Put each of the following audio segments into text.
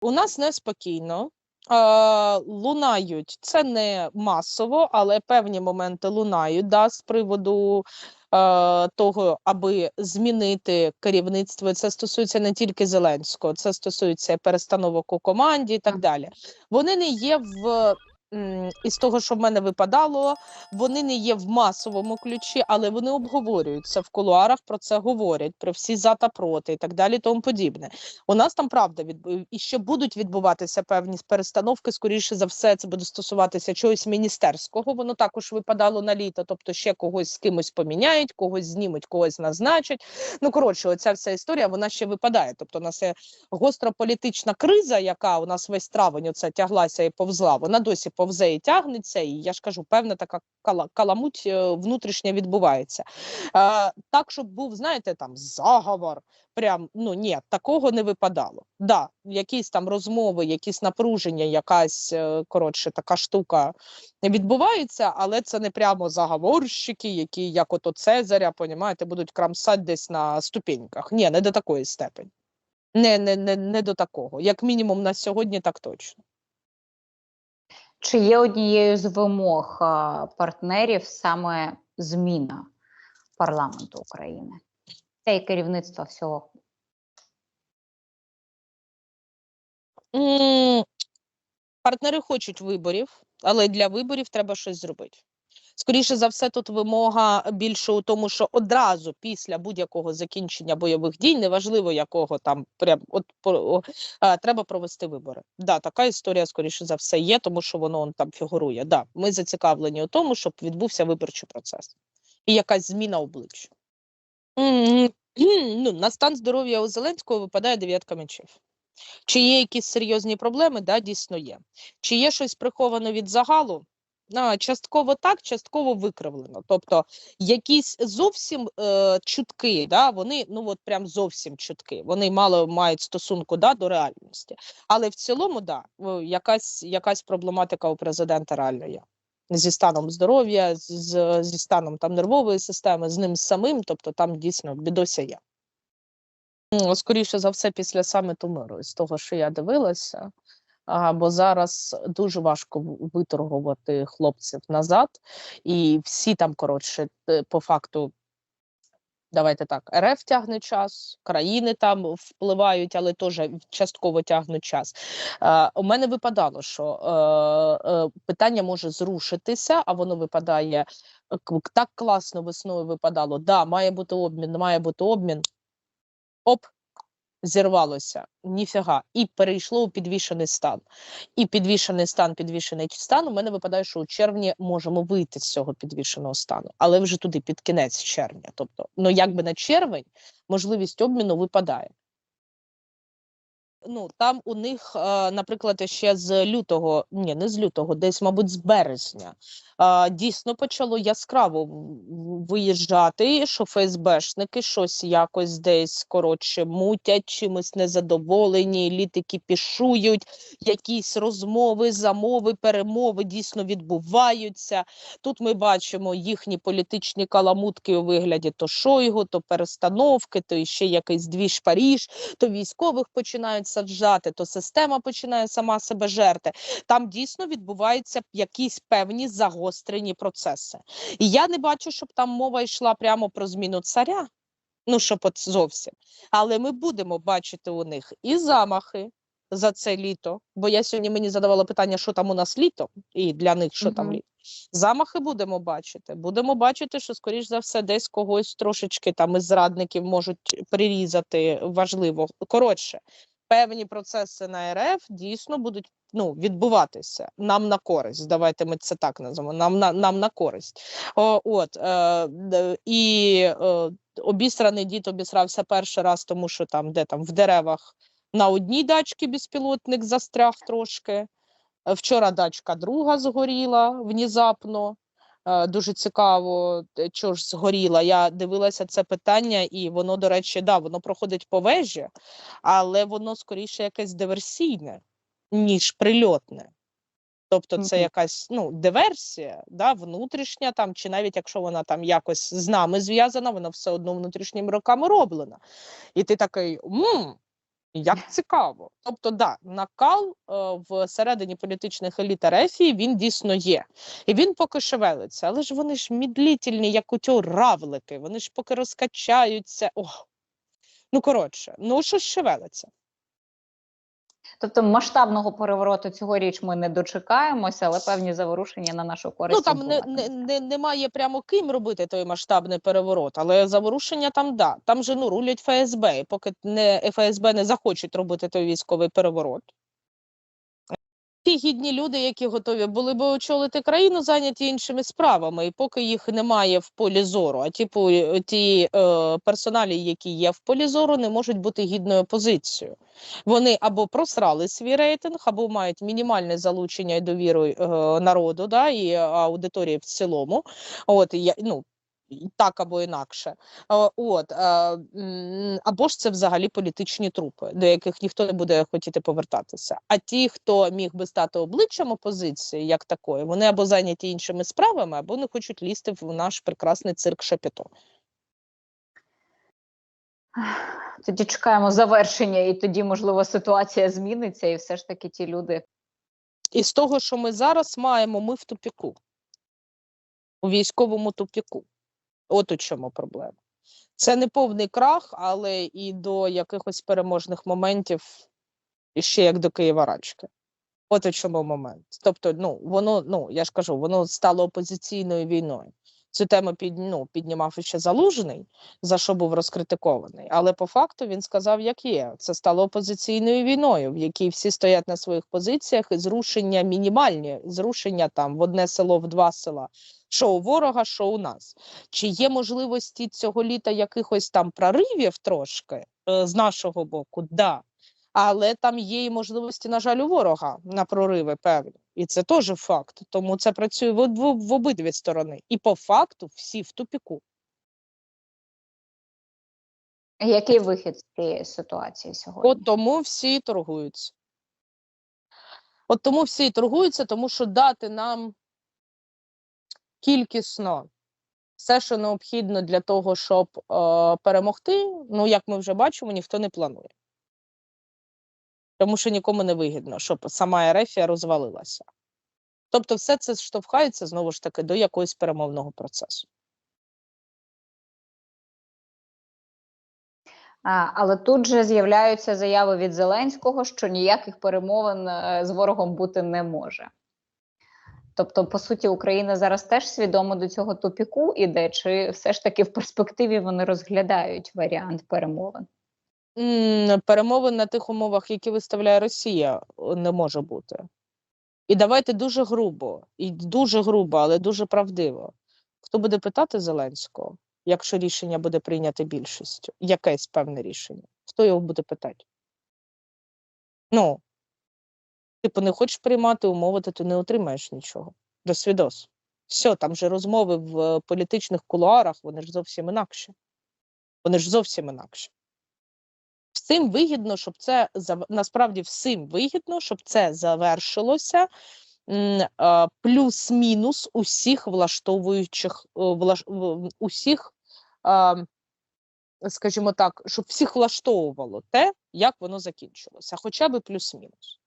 У нас неспокійно. Е, лунають це не масово, але певні моменти лунають да, з приводу е, того, аби змінити керівництво. Це стосується не тільки Зеленського, це стосується перестановок у команді і так далі. Вони не є в із того, що в мене випадало, вони не є в масовому ключі, але вони обговорюються в кулуарах. Про це говорять про всі за та проти і так далі. Тому подібне. У нас там правда відбу... і ще будуть відбуватися певні перестановки. Скоріше за все, це буде стосуватися чогось міністерського. Воно також випадало на літо, тобто ще когось з кимось поміняють, когось знімуть, когось назначать. Ну коротше, оця вся історія вона ще випадає. Тобто, у нас є гостра політична криза, яка у нас весь травень оце тяглася і повзла. Вона досі повзе і тягнеться. І я ж кажу, певна така каламуть е, внутрішня відбувається. Е, так, щоб був, знаєте, там заговор. Прям ну ні, такого не випадало. Да, якісь там розмови, якісь напруження, якась е, коротше така штука відбувається, але це не прямо заговорщики, які як ото Цезаря, понімаєте, будуть крамсати десь на ступеньках. Ні, не до такої степені. Не, не, не, не до такого. Як мінімум на сьогодні, так точно. Чи є однією з вимог партнерів саме зміна парламенту України та й керівництва всього? Партнери хочуть виборів, але для виборів треба щось зробити. Скоріше за все, тут вимога більше у тому, що одразу після будь-якого закінчення бойових дій, неважливо якого там прям от треба провести вибори. Да, така історія, скоріше за все, є, тому що воно он там фігурує. Да, ми зацікавлені у тому, щоб відбувся виборчий процес і якась зміна обличчя. Ну, на стан здоров'я у Зеленського випадає дев'ятка мечів. Чи є якісь серйозні проблеми? Да, дійсно є. Чи є щось приховано від загалу? Частково так, частково викривлено. Тобто якісь зовсім е, чутки, да, вони ну от прям зовсім чутки. Вони мало мають стосунку да, до реальності. Але в цілому, да, якась, якась проблематика у президента реально є. Зі станом здоров'я, з, зі станом там нервової системи, з ним самим, тобто там дійсно бідося є. Скоріше за все, після саміту миру, з того, що я дивилася. А, бо зараз дуже важко виторгувати хлопців назад, і всі там, коротше, по факту, давайте так, РФ тягне час, країни там впливають, але теж частково тягнуть час. Е, у мене випадало, що е, е, питання може зрушитися, а воно випадає е, так класно весною випадало. Да, має бути обмін, має бути обмін. Оп, зірвалося, ніфіга, і перейшло у підвішений стан. І підвішений стан, підвішений стан. У мене випадає, що у червні можемо вийти з цього підвішеного стану, але вже туди, під кінець червня. Тобто, ну якби на червень можливість обміну випадає. Ну там у них, е, наприклад, ще з лютого, ні, не з лютого, десь, мабуть, з березня. е, Дійсно почало яскраво виїжджати, що ФСБшники щось якось десь коротше мутять, чимось незадоволені, літики пішують, якісь розмови, замови, перемови дійсно відбуваються. Тут ми бачимо їхні політичні каламутки у вигляді то Шойгу, то перестановки, то ще якийсь двіж Паріж, то військових починають саджати, то система починає сама себе жерти. Там дійсно відбуваються якісь певні загострені процеси. І я не бачу, щоб там мова йшла прямо про зміну царя. Ну, щоб от зовсім. Але ми будемо бачити у них і замахи за це літо. Бо я сьогодні мені задавала питання, що там у нас літо, і для них що там літо. Замахи будемо бачити. Будемо бачити, що, скоріш за все, десь когось трошечки там із зрадників можуть прирізати важливо. Коротше, певні процеси на РФ дійсно будуть ну, відбуватися нам на користь. Давайте ми це так назвемо. Нам на нам на користь. О, от е, і е, обісраний дід обісрався перший раз, тому що там, де там в деревах на одній дачці безпілотник застряг трошки. Е, Вчора дачка друга згоріла внезапно. Е, Дуже цікаво, е, чого ж згоріла. Я дивилася це питання, і воно, до речі, да, воно проходить по вежі, але воно скоріше якесь диверсійне, ніж прильотне. Тобто це якась ну, диверсія, да, внутрішня, там, чи навіть якщо вона там якось з нами зв'язана, вона все одно внутрішніми роками роблена. І ти такий, мм, Як цікаво. Тобто, да, накал е, в політичних еліт Ерефії він дійсно є. І він поки шевелиться. Але ж вони ж мідлітельні, як у цього равлики. Вони ж поки розкачаються. Ох. Ну, коротше, ну щось шевелиться. Тобто масштабного перевороту цьогоріч ми не дочекаємося, але певні заворушення на нашу користь. Ну там не, не, не, немає прямо ким робити той масштабний переворот, але заворушення там да. Там же ну рулять ФСБ. І поки не ФСБ не захочуть робити той військовий переворот. Ті гідні люди, які готові були би очолити країну, зайняті іншими справами, і поки їх немає в полі зору, а ті, ті е, персоналі, які є в полі зору, не можуть бути гідною позицією. Вони або просрали свій рейтинг, або мають мінімальне залучення і довіру е, народу, да, і аудиторії в цілому. От я ну. Так або інакше, Е, от е, або ж це взагалі політичні трупи, до яких ніхто не буде хотіти повертатися. А ті, хто міг би стати обличчям опозиції, як такої, вони або зайняті іншими справами, або не хочуть лізти в наш прекрасний цирк Шапіто. Тоді чекаємо завершення, і тоді, можливо, ситуація зміниться, і все ж таки ті люди. І з того, що ми зараз маємо, ми в тупіку, у військовому тупіку. От у чому проблема. Це не повний крах, але і до якихось переможних моментів ще як до Києва рачки. От у чому момент. Тобто, ну воно, ну я ж кажу, воно стало опозиційною війною. Цю тему під, ну, піднімав ще залужний, за що був розкритикований. Але по факту він сказав, як є. Це стало опозиційною війною, в якій всі стоять на своїх позиціях, і зрушення мінімальні, зрушення там в одне село, в два села. Що у ворога, що у нас. Чи є можливості цього літа якихось там проривів трошки е, з нашого боку? Да. Але там є і можливості, на жаль, у ворога на прориви певні. І це теж факт. Тому це працює в, в, в обидві сторони. І по факту всі в тупіку. Який вихід з цієї ситуації сьогодні? От тому всі торгуються. От тому всі торгуються, тому що дати нам кількісно все, що необхідно для того, щоб е, перемогти, ну як ми вже бачимо, ніхто не планує. Тому що нікому не вигідно, щоб сама Ерефія розвалилася. Тобто, все це штовхається знову ж таки до якогось перемовного процесу. А, але тут же з'являються заяви від Зеленського, що ніяких перемовин е, з ворогом бути не може. Тобто, по суті, Україна зараз теж свідомо до цього тупіку іде, чи все ж таки в перспективі вони розглядають варіант перемовин? Перемовин на тих умовах, які виставляє Росія, не може бути. І давайте дуже грубо, і дуже грубо, але дуже правдиво. Хто буде питати Зеленського, якщо рішення буде прийняте більшістю, якесь певне рішення, хто його буде питати? Ну, типу, не хочеш приймати умови, то ти не отримаєш нічого. До свідос. Все, там же розмови в е, політичних кулуарах, вони ж зовсім інакші. Вони ж зовсім інакші. Всім вигідно, щоб це насправді всім вигідно, щоб це завершилося плюс-мінус усіх влаштовуючих е, усіх, скажімо так, щоб всіх влаштовувало те, як воно закінчилося, хоча б плюс-мінус.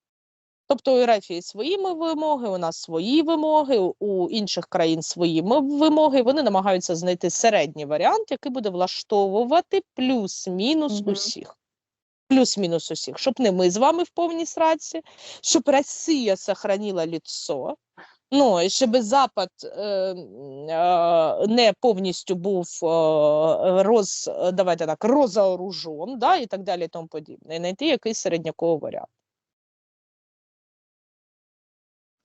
Тобто у є свої вимоги, у нас свої вимоги, у- інших країн свої вимоги. Вони намагаються знайти середній варіант, який буде влаштовувати плюс-мінус Мгм. усіх. Плюс-мінус усіх, щоб не ми з вами в повній сраці, щоб Росія сохранила лицо, ну і щоб Запад е, е, не повністю був е, роз, давайте так, розоружен, да, і так далі, і тому подібне. І знайти якийсь середняковий варіант.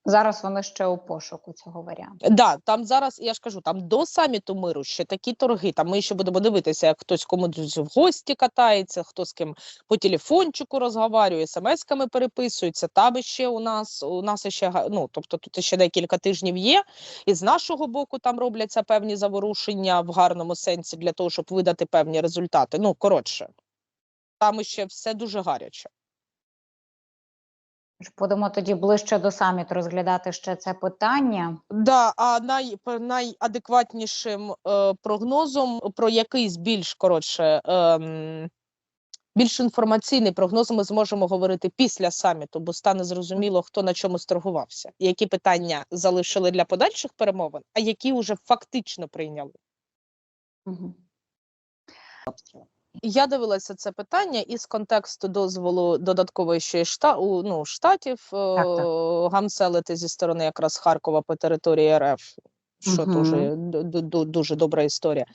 Зараз вони ще у пошуку цього варіанту. Да, там зараз, я ж кажу, там до саміту миру ще такі торги. Там ми ще будемо дивитися, як хтось комусь в гості катається, хто з ким по телефончику розговорює, смс-ками переписується. Там ще у нас у нас ще ну, тобто тут ще декілька тижнів є. І з нашого боку там робляться певні заворушення в гарному сенсі для того, щоб видати певні результати. Ну коротше, там ще все дуже гаряче. Будемо тоді ближче до саміту розглядати ще це питання. Да, а най, найадекватнішим е, прогнозом про якийсь більш коротше ем, Більш інформаційний прогноз ми зможемо говорити після саміту, бо стане зрозуміло, хто на чому сторгувався, які питання залишили для подальших перемовин, а які вже фактично прийняли. Мгм. Я дивилася це питання із контексту дозволу додаткової ще шта, у, ну, штатів так, так. гамселити зі сторони якраз Харкова по території РФ, що угу. дуже, ду- ду- ду- дуже добра історія.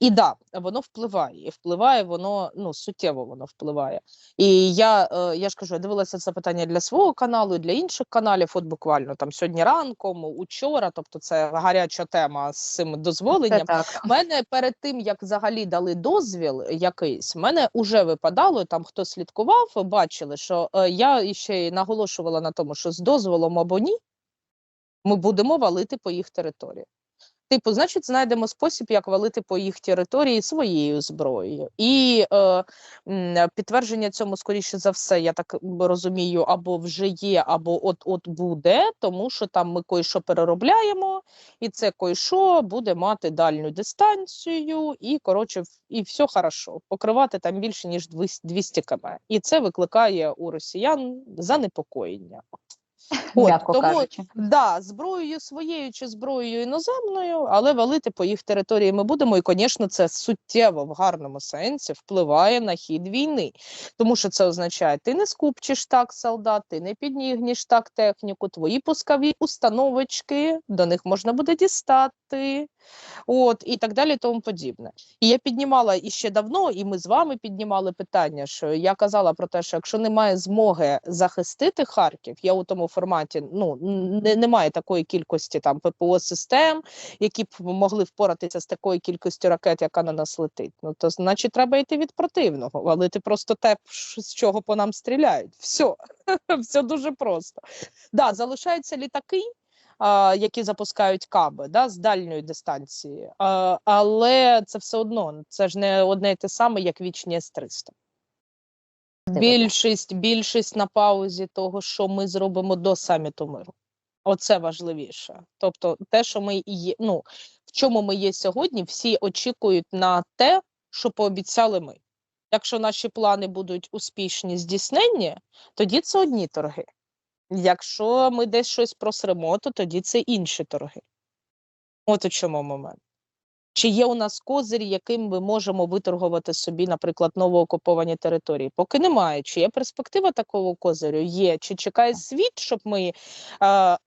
І да, воно впливає, і впливає воно ну суттєво воно впливає. І я, е, я ж кажу, я дивилася це питання для свого каналу, і для інших каналів. От буквально там сьогодні ранком, учора, тобто це гаряча тема з цим дозволенням. У мене перед тим як взагалі дали дозвіл якийсь, мене вже випадало там, хто слідкував, бачили, що е, я ще й наголошувала на тому, що з дозволом або ні, ми будемо валити по їх території. Типу, значить, знайдемо спосіб, як валити по їх території своєю зброєю. І е, підтвердження цьому, скоріше за все, я так розумію, або вже є, або от-от буде, тому що там ми кое-що переробляємо, і це кое-що буде мати дальню дистанцію, і коротше, і все хорошо. Покривати там більше ніж 200 200 км. І це викликає у росіян занепокоєння. От, тому кажучи. Да, зброєю своєю чи зброєю іноземною, але валити по їх території ми будемо. І, звісно, це суттєво в гарному сенсі впливає на хід війни. Тому що це означає, ти не скупчиш так солдат, ти не піднігніш так техніку, твої пускові установочки, до них можна буде дістати. От і так далі, тому подібне. І я піднімала іще давно, і ми з вами піднімали питання, що я казала про те, що якщо немає змоги захистити Харків, я у тому форматі ну не, немає такої кількості там ППО систем, які б могли впоратися з такою кількістю ракет, яка на нас летить. Ну то значить, треба йти від противного, валити просто те, з чого по нам стріляють. Все, все дуже просто. Да, залишаються літаки які запускають каби да, з дальньої дистанції. Але це все одно це ж не одне і те саме, як вічні С-300. Більшість, більшість на паузі того, що ми зробимо до саміту миру. Оце важливіше. Тобто, те, що ми є, ну в чому ми є сьогодні, всі очікують на те, що пообіцяли ми. Якщо наші плани будуть успішні здійснені, тоді це одні торги. Якщо ми десь щось просремо, то тоді це інші торги. От у чому момент. Чи є у нас козирі, яким ми можемо виторгувати собі, наприклад, новоокуповані території? Поки немає. Чи є перспектива такого козирю? Є. Чи чекає світ, щоб ми е,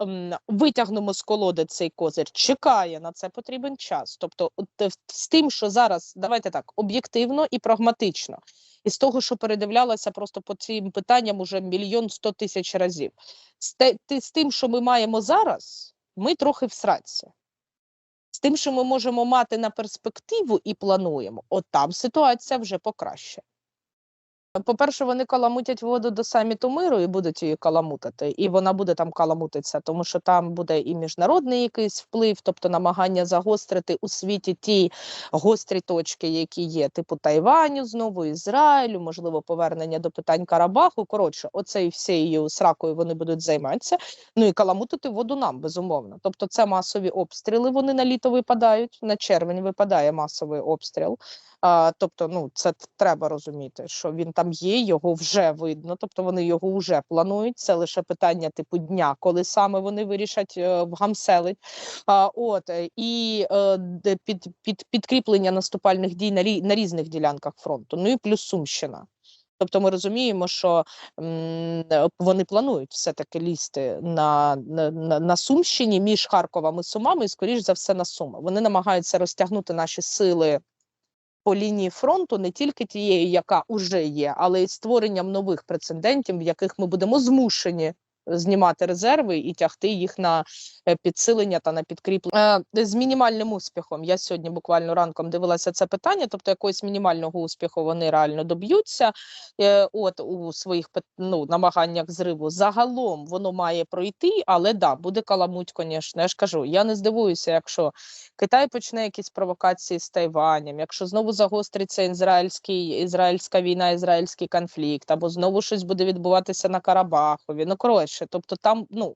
витягнемо з колоди цей козир? Чекає на це потрібен час. Тобто, е, з тим, що зараз, давайте так, об'єктивно і прагматично. І з того, що передивлялася просто по цим питанням уже мільйон сто тисяч разів. З, те, з тим, що ми маємо зараз, ми трохи в сраці. З тим, що ми можемо мати на перспективу і плануємо, от там ситуація вже покраще. По-перше, вони каламутять воду до саміту миру і будуть її каламутити, і вона буде там каламутитися, тому що там буде і міжнародний якийсь вплив, тобто намагання загострити у світі ті гострі точки, які є, типу Тайваню, знову Ізраїлю, можливо, повернення до питань Карабаху. Коротше, оцею всією сракою вони будуть займатися. Ну і каламутити воду нам, безумовно. Тобто, це масові обстріли. Вони на літо випадають, на червень випадає масовий обстріл. А, тобто, ну це треба розуміти, що він там є, його вже видно. Тобто вони його вже планують. Це лише питання типу дня, коли саме вони вирішать е, вгамселить. От е, і е, під, під підкріплення наступальних дій на, рі, на різних ділянках фронту. Ну і плюс Сумщина. Тобто ми розуміємо, що вони планують все-таки лізти на, на, на Сумщині між Харковом і Сумами, і скоріш за все на Суми. Вони намагаються розтягнути наші сили по лінії фронту, не тільки тією, яка вже є, але й створенням нових прецедентів, в яких ми будемо змушені знімати резерви і тягти їх на е, підсилення та на підкріплення Е, з мінімальним успіхом. Я сьогодні буквально ранком дивилася це питання, тобто якогось мінімального успіху вони реально доб'ються. Е, От у своїх ну, намаганнях зриву загалом воно має пройти, але да, буде каламуть, звісно. Я ж кажу, я не здивуюся, якщо Китай почне якісь провокації з Тайванем, якщо знову загостриться ізраїльський, ізраїльська війна, ізраїльський конфлікт, або знову щось буде відбуватися на Карабахові. Ну коротше, інше. Тобто, там, ну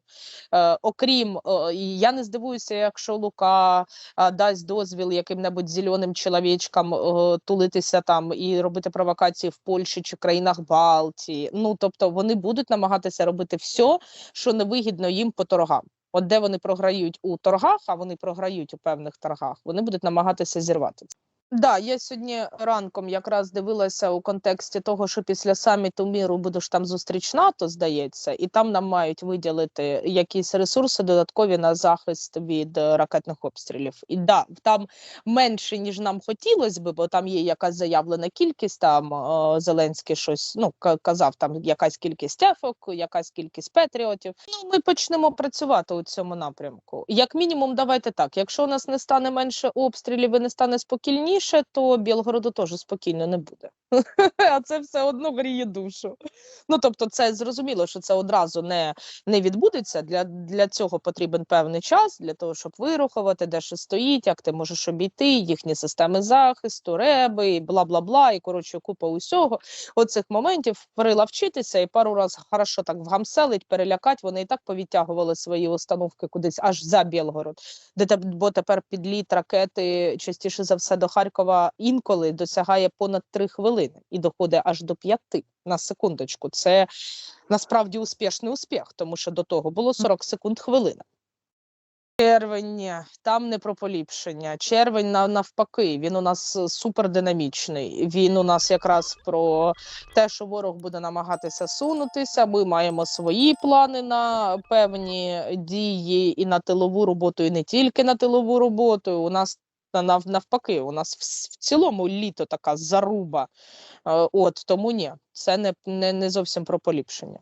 е, окрім е, я не здивуюся, якщо Лука е, дасть дозвіл яким-небудь зеленим чоловічкам е, тулитися там і робити провокації в Польщі чи країнах Балтії. Ну тобто вони будуть намагатися робити все, що невигідно їм по торгам. От де вони програють у торгах, а вони програють у певних торгах, вони будуть намагатися зірвати. це. Да, я сьогодні ранком якраз дивилася у контексті того, що після саміту міру будеш там зустріч НАТО, здається, і там нам мають виділити якісь ресурси додаткові на захист від е, ракетних обстрілів. І да, там менше ніж нам хотілося би, бо там є якась заявлена кількість. Там е, Зеленський щось ну ка- казав, там якась кількість ефок, якась кількість патріотів. Ну ми почнемо працювати у цьому напрямку. Як мінімум, давайте так. Якщо у нас не стане менше обстрілів і не стане спокійніше, то Білгороду теж спокійно не буде. А це все одно гріє душу. Ну тобто, це зрозуміло, що це одразу не, не відбудеться. Для, для цього потрібен певний час для того, щоб вирухувати, де що стоїть, як ти можеш обійти, їхні системи захисту, реби, і бла бла бла, і коротше, купа усього. Оцих моментів прилавчитися і пару раз хорошо так вгамселить, перелякать. Вони і так повідтягували свої установки кудись аж за Білгород, де бо тепер підліт ракети частіше за все до Харкова інколи досягає понад три хвилини і доходить аж до п'яти на секундочку. Це насправді успішний успіх, тому що до того було 40 секунд хвилина. Червень там не про поліпшення. Червень навпаки, він у нас супердинамічний. Він у нас якраз про те, що ворог буде намагатися сунутися. Ми маємо свої плани на певні дії і на тилову роботу, і не тільки на тилову роботу. У нас навпаки, у нас в, цілому літо така заруба. Е, От тому ні, це не, не, не зовсім про поліпшення.